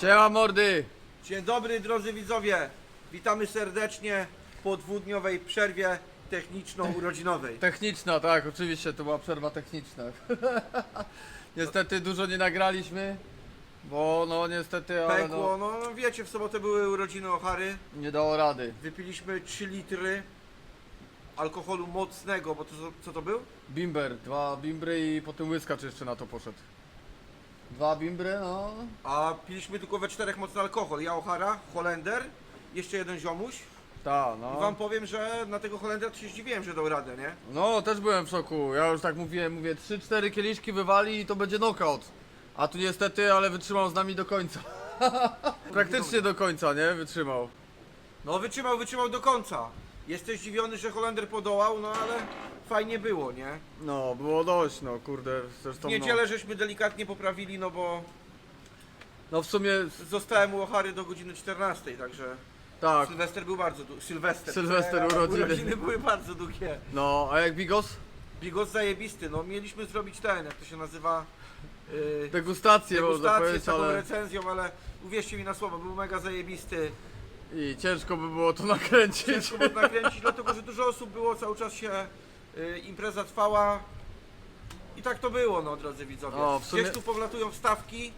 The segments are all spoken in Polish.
Siema mordy! Dzień dobry drodzy widzowie, witamy serdecznie po dwudniowej przerwie techniczno-urodzinowej. Techniczna, tak, oczywiście to była przerwa techniczna. niestety dużo nie nagraliśmy, bo no niestety, ale Pękło, no, no wiecie, w sobotę były urodziny Ochary, nie dało rady. wypiliśmy 3 litry alkoholu mocnego, bo to co- co to był? Bimber, dwa bimbry i potem łyskacz jeszcze na to poszedł. Dwa bimbry, no. A piliśmy tylko we czterech mocny alkohol, ja Ochara, Holender, jeszcze jeden ziomuś Ta, i no. wam powiem, że na tego Holendera to się zdziwiłem, że dał radę, nie? No, też byłem w szoku. Ja już tak mówiłem, mówię, 3-4 kieliszki wywali i to będzie knockout. A tu niestety, ale wytrzymał z nami do końca. Praktycznie do końca, nie? Wytrzymał. No wytrzymał, wytrzymał do końca. Jesteś zdziwiony, że Holender podołał, no ale fajnie było, nie? No, było dość, no kurde, zresztą W niedzielę żeśmy delikatnie poprawili, no bo No, no w sumie, zostałem u Ochary do godziny 14, także tak. Sylwester był bardzo długi. Sylwester. Sylwester, E, urodziny. Urodziny były bardzo długie. No, a jak Bigos? Bigos zajebisty, no mieliśmy zrobić ten, jak to się nazywa, yy, Degustację, można degustację powiedzieć, z taką ale... recenzją, ale uwierzcie mi na słowo, był mega zajebisty. I ciężko by było to nakręcić. Ciężko było nakręcić, dlatego że dużo osób było, cały czas się yy, impreza trwała. I tak to było, no drodzy widzowie. O, w sumie- Gdzieś tu powlatują wstawki,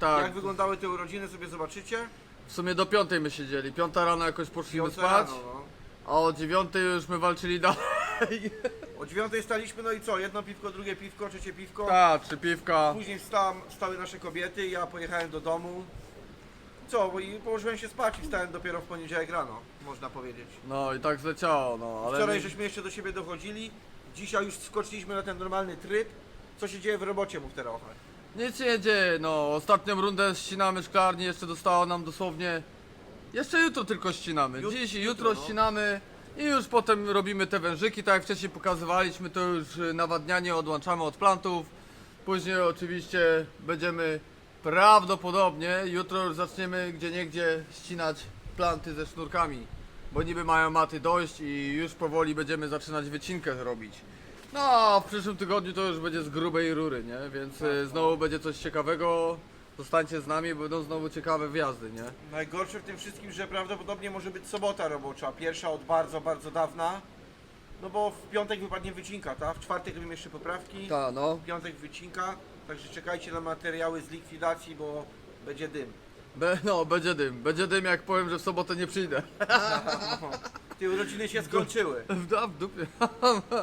Tak, jak wyglądały te urodziny, sobie zobaczycie. w sumie do piątej my siedzieli. Piąta rano jakoś poszliśmy Piąte spać, rano, no. a o dziewiątej już my walczyli dalej. O dziewiątej staliśmy, no i co? Jedno piwko, drugie piwko, trzecie piwko. Tak, trzy piwka. Później wstałem, wstały nasze kobiety, ja pojechałem do domu. Co? Bo i położyłem się spać i wstałem dopiero w poniedziałek rano, można powiedzieć. No i tak zleciało, no ale... Wczoraj żeśmy jeszcze do siebie dochodzili, dzisiaj już skoczyliśmy na ten normalny tryb. Co się dzieje w robocie, mów teraz Ochar. Nic się nie dzieje, no. Ostatnią rundę ścinamy szklarni, jeszcze zostało nam dosłownie... Jeszcze jutro tylko ścinamy. Jut- Dziś i jutro, jutro no. ścinamy i już potem robimy te wężyki, tak jak wcześniej pokazywaliśmy, to już y, nawadnianie odłączamy od plantów. Później oczywiście będziemy prawdopodobnie, jutro już zaczniemy gdzie niegdzie ścinać planty ze sznurkami. Bo niby mają maty dojść i już powoli będziemy zaczynać wycinkę robić. No, a w przyszłym tygodniu to już będzie z grubej rury, nie? Więc y, znowu będzie coś ciekawego. Zostańcie z nami, będą znowu ciekawe wjazdy, nie? Najgorsze w tym wszystkim, że prawdopodobnie może być sobota robocza, pierwsza od bardzo, bardzo dawna. No bo w piątek wypadnie wycinka, tak? W czwartek robimy jeszcze poprawki. Ta, no. W piątek wycinka, także czekajcie na materiały z likwidacji, bo będzie dym. Be, no, będzie dym. Będzie dym, jak powiem, że w sobotę nie przyjdę. Te urodziny się skończyły. W, a, w dupie.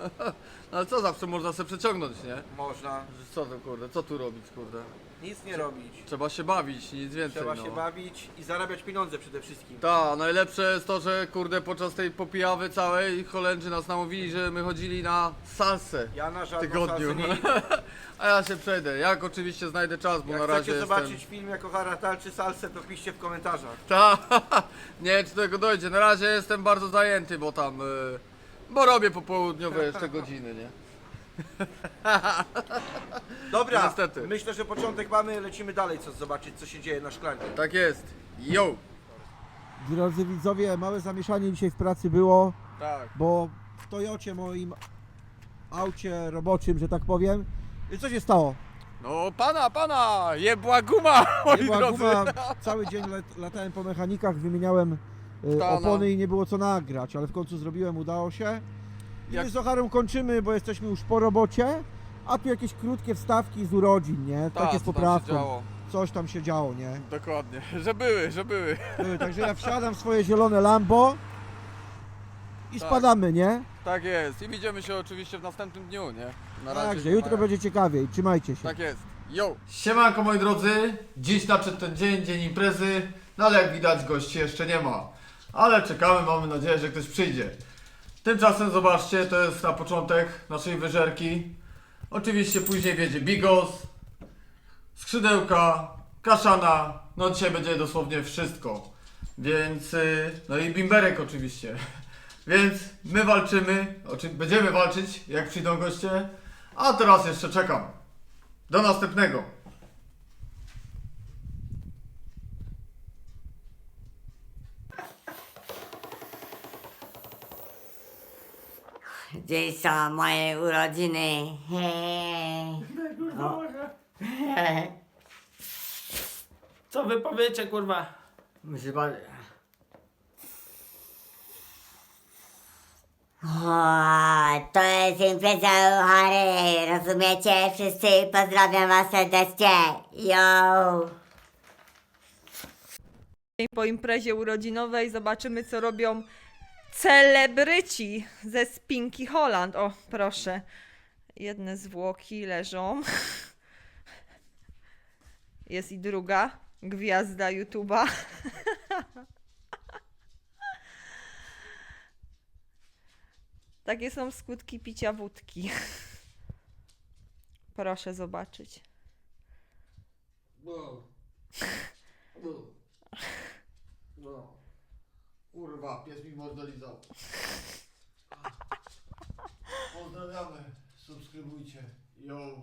Ale co zawsze można sobie przeciągnąć, nie? Można Co to, kurde, co tu robić, kurde? Nic nie robić. Trzeba się bawić, nic więcej, Trzeba no. się bawić i zarabiać pieniądze przede wszystkim. Ta, najlepsze jest to, że kurde, podczas tej popijawy całej Holendrzy nas namówili, że my chodzili na salsę Ja na w żadną tygodniu. salsę nie idę. A ja się przejdę. Jak oczywiście znajdę czas, bo Jak na razie chcecie jestem... zobaczyć film jako Haratal czy salsę, to piszcie w komentarzach. Ta, nie wiem czy do tego dojdzie. Na razie jestem bardzo zajęty, bo tam. y, Bo robię popołudniowe jeszcze godziny, nie? Dobra, Niestety. myślę, że początek mamy, lecimy dalej, co zobaczyć, co się dzieje na szklanie. Tak jest. Yo! Drodzy widzowie, małe zamieszanie dzisiaj w pracy było, Tak. bo w Toyocie moim aucie roboczym, że tak powiem, co się stało? No pana, pana! Jebła guma, moi była drodzy! guma, cały dzień lat, latałem po mechanikach, wymieniałem no. opony i nie było co nagrać, ale w końcu zrobiłem, udało się. I Jak- my z Ocharą kończymy, bo jesteśmy już po robocie, a tu jakieś krótkie wstawki z urodzin, nie? Tak, Takie z co tam się poprawką. działo. Coś tam się działo, nie? Dokładnie, że były, że były. Były, Także ja wsiadam w swoje zielone Lambo i Tak. spadamy, nie? Tak jest. I widzimy się oczywiście w następnym dniu, nie? Na Także nie jutro ma- będzie ciekawiej, trzymajcie się. Tak jest. Yo! Siemanko moi drodzy, dziś nadszedł ten dzień, dzień imprezy, no ale jak widać gości jeszcze nie ma. Ale czekamy, mamy nadzieję, że ktoś przyjdzie. Tymczasem zobaczcie, to jest na początek naszej wyżerki. Oczywiście później wiedzie bigos, skrzydełka, kaszana, no dzisiaj będzie dosłownie wszystko. Więc, y, no i bimberek oczywiście. Więc my walczymy, będziemy walczyć jak przyjdą goście, a teraz jeszcze czekam. Do następnego. Dziś są moje urodziny. Hej. O. Co wy powiecie, kurwa? Pan... O, to jest impreza Harry, rozumiecie? Wszyscy pozdrawiam was serdecznie. Yo! Dzień po imprezie urodzinowej zobaczymy, co robią celebryci ze Spinki Holland. O, proszę. Jedne zwłoki leżą. Jest i druga gwiazda YouTube'a. Takie są skutki picia wódki. Proszę zobaczyć. No. No. No. Kurwa, pies mi mordę. Pozdrawiamy, subskrybujcie. Yo.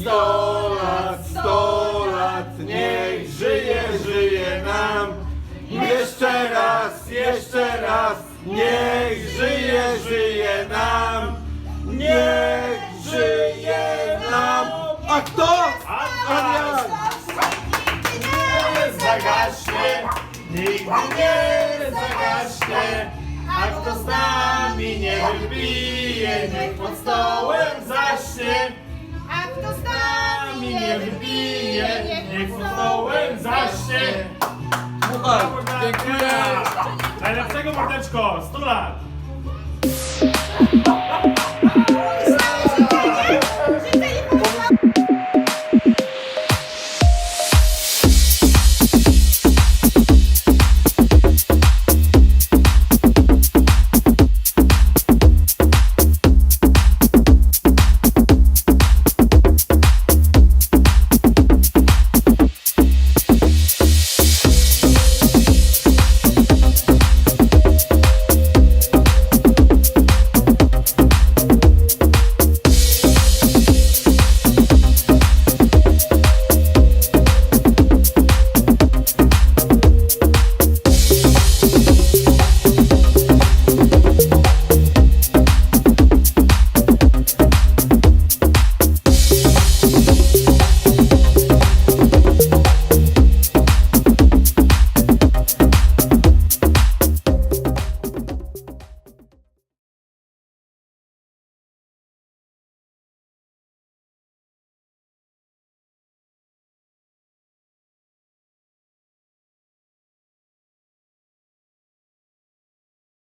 Sto lat, sto lat, niech żyje, żyje nam. Jeszcze raz, jeszcze raz, niech żyje, żyje nam. Niech nigdy nie zagaśnie. A kto z nami nie wybije, niech pod stołem zaśnie. A kto z nami nie wybije, niech pod stołem zaśnie. Dziękuję. Najlepszego mordeczko, 100 lat!